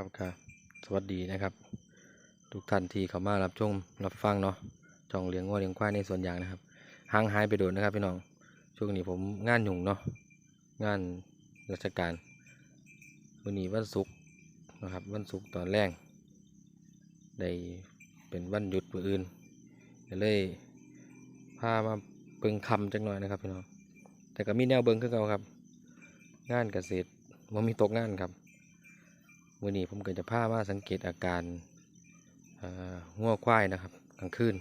ครับครับสวัสดีนะครับ ทุกท่านที่เข้ามารับชมรับฟังเนาะจองเลี้ยงวัวเลี้ยงควายในส่วนยางนะครับห่างหายไปโดนนะครับพี่น้องช่วงนี้ผมงานหยุ่งเนาะงานราชการวันนี้วันศุกร์นะครับวันศุกร์ตอนแรกได้เป็นวันหยุดมืออื่นเลยพามาเบิ่งคำจังหน่อยนะครับพี่น้องแต่ก็มีแนวเบิ่งคือเก่าครับ งานเกษตรว่ามีตกงานครับ วันนี้ผมก็จะพามาสังเกตอาการเอ่องัวควายนะครับกลางคืน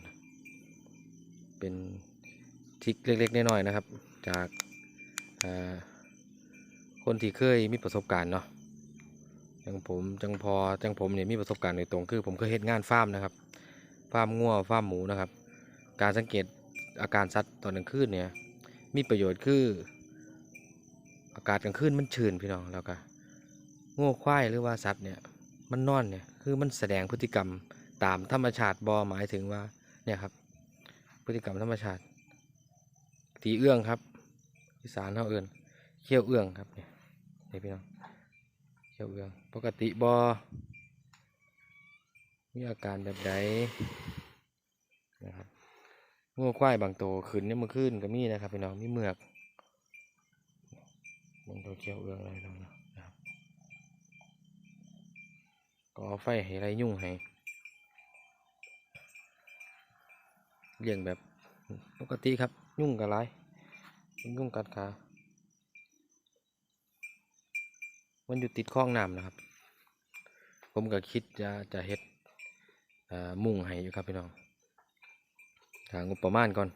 เป็นทิกเล็กๆน้อยๆนะครับ จากคนที่เคยมีประสบการณ์เนาะจังผมจังพอจังผมเนี่ยมีประสบการณ์โดยตรงคือผมเคยเฮ็ดงานฟาร์มนะครับฟาร์มงัวฟาร์มหมูนะครับ การสังเกตอาการสัตว์ตอนกลางคืนเนี่ยมีประโยชน์คืออากาศกลางคืนมันชื้นพี่น้องแล้วก็ โง่ควายหรือว่าสัตว์เนี่ยมันนอนเนี่ยคือมันแสดงพฤติกรรมตามธรรมชาติบอหมายถึงว่าเนี่ยครับ พฤติกรรมธรรมชาติ ตีเอื้องครับอีสานเขาเอื่นเขี้ยวเอื้องครับเนี่ยนี่พี่น้องเขี้ยวเอื้อง ปกติบอมีอาการแบบใดนะครับง่ควายบางตัวขึ้นเนี่ยมื่อคืนก็มีนะครับพี่น้องมีเมือกมันตัวเขี้ยวเอื้องอะไรน้องเนาะนะครับ ก็ไฟให้ไรยุ่งให้เลี้ยงแบบปกติครับยุ่งกับไรยุ่งกัดขามันอยู่ติดคลองน้ำนะครับ ผมก็คิดจะจะเฮ็ดมุ้งให้อยู่ครับพี่น้องทางงบประมาณก่อน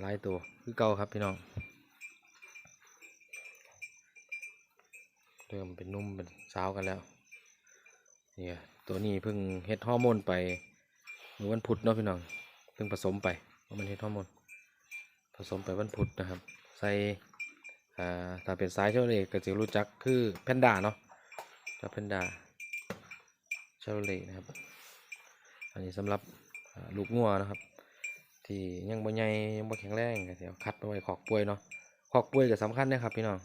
หลายตัวคือเก่าครับพี่น้องเริ่มเป็นนุ่มเป็นสาวกันแล้ว เนี่ยตัวนี้เพิ่งเฮ็ดฮอร์โมนไปเมื่อวันพุธเนาะพี่น้องเพิ่งผสมไปเพราะมันเฮ็ดฮอร์โมนผสมไปวันพุธนะครับ ใส่อ่าถ้าเป็นสายเชลเล่ก็จะรู้จักคือแพนด้าเนาะจะแพนด้าเชลเล่นะครับ อันนี้สำหรับลูกงัวนะครับ ที่ยังบ่ใหญ่ยังบ่แข็งแรงก็สิเอาคัดไปไว้ขอกป่วยเนาะขอกป่วยก็สำคัญนะครับพี่น้อง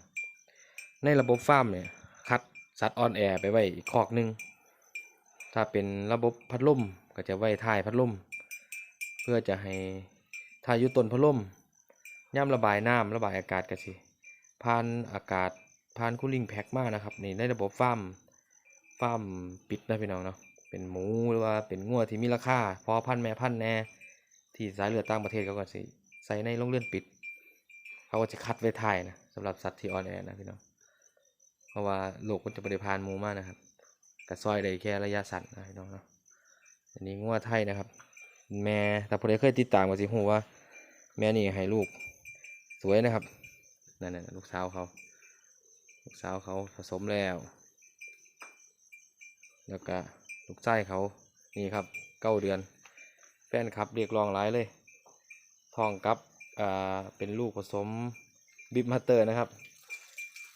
ในระบบฟาร์มเนี่ยคัดสัตว์ออนแอร์ไปไว้อีกขอกหนึง ถ้าเป็นระบบพัดลมก็จะไว้ท้ายพัดลมเพื่อจะให้ถ้าอยู่ต้นพัดลมย่ำระบายน้ำระบายอากาศก็สิผ่านอากาศผ่านคูลิ่งแพ็กมานะครับนี่ในระบบฟาร์มฟาร์มปิดนะพี่น้องเนาะเป็นหมูหรือว่าเป็นงัวที่มีราคาพอพันแม่พันแน่ที่สายเลือดต่างประเทศเขาก็สิใส่ในโรงเรือนปิด เขาก็จะคัดไว้ทายนะสำหรับสัตว์ที่ออนแอร์นะพี่น้องเพราะว่าโลกมันจะบริพานหมูมากนะครับ กระซอยได้แค่ระยะสั้นนะพี่น้องเนาะอันนี้งัวไทยนะครับ แม่แต่พอได้เคยติดตามก็สิหูว่า แม่นี่ให้ลูกสวยนะครับนั่นน่ะลูกสาวเขาลูกสาวเขาผสมแล้ว แล้วก็ลูกชายเขานี่ครับเก้าเดือน แฟนครับเรียกร้องหลายเลยทองกับอ่าเป็นลูกผสมบิบมาเตอร์นะครับ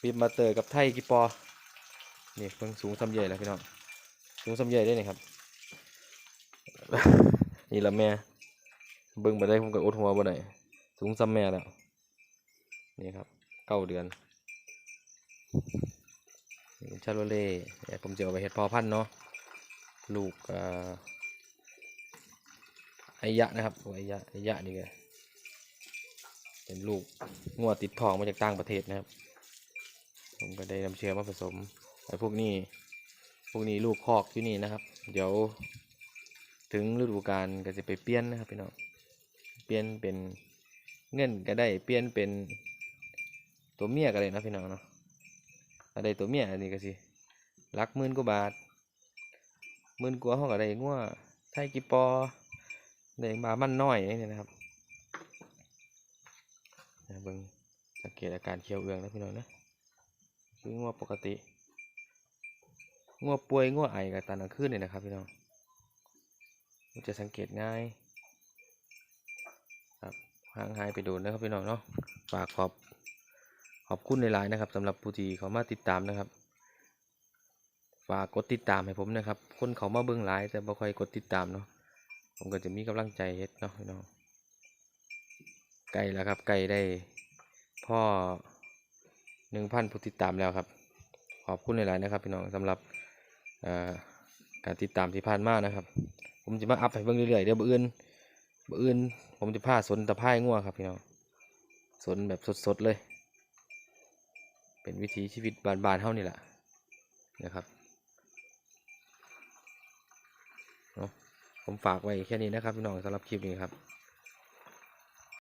บิบมาเตอร์กับไทยกิปอ นี่เพิ่งสูงสำใหญ่แล้วพี่น้องสูงสำใหญ่ได้นี่ครับ นี่ละแม่เบิ่งไปได้ผมก็อดหัวบ่ได้สูงสำแม่แล้วนี่ครับเก้าเดือนชาโลเล่ผมจะเอาไปเฮ็ดพอพันธ์เนาะลูกอ่อไอยะนะครับไอยะไอยะนี่ก็เป็นลูกงัวติดทองมาจากต่างประเทศนะครับ ผมก็ได้นำเชื้อมาผสม ไอ้พวกนี้ พวกนี้ลูกคอกที่นี่นะครับ เดี๋ยว ถึงฤดูกาลก็จะไปเปลี่ยนนะครับพี่น้อง เปลี่ยนเป็นเงินก็ได้เปลี่ยนเป็นตัวเมียก็ได้นะพี่น้องเนาะถ้าได้ตัวเมียอันนี้ก็สิลักหมื่นกว่าบาทหมื่นกว่าเขาก็ได้งัวไทยกิปอได้บามันน้อยนี่นะครับนะเบิ่งสังเกตอาการเคี้ยวเอืองนะพี่น้องนะคืองัวปกติ งัวป่วยงัวไอกับตอนกลางคืนเนี่ยนะครับพี่น้องมันจะสังเกตง่ายครับห่างหายไปโดนนะครับพี่น้องเนาะฝากขอบขอบคุณในไลน์นะครับสำหรับผู้ที่เขามาติดตามนะครับ ฝากกดติดตามให้ผมนะครับ คนเขามาเบื้องไลน์แต่บ่ค่อยกดติดตามเนาะผมก็จะมีกำลังใจเฮ็ดเนาะพี่น้องไก่แล้วครับไก่ได้พ่อหนึ่งพันผู้ติดตามแล้วครับ ขอบคุณหลาย ๆ นะครับ พี่น้องสำหรับ การติดตามที่ผ่านมานะครับ ผมจะมาอัพให้เบิ่งเรื่อยๆเดี๋ยวบื้ออื่นบื้ออื่นผมจะพาสนตะไคร่งัวครับพี่น้องสนแบบสดๆเลย เป็นวิถีชีวิตบานๆเท่านี่แหละนะครับเนาะผมฝากไว้แค่นี้นะครับพี่น้องสำหรับคลิปนี้ครับ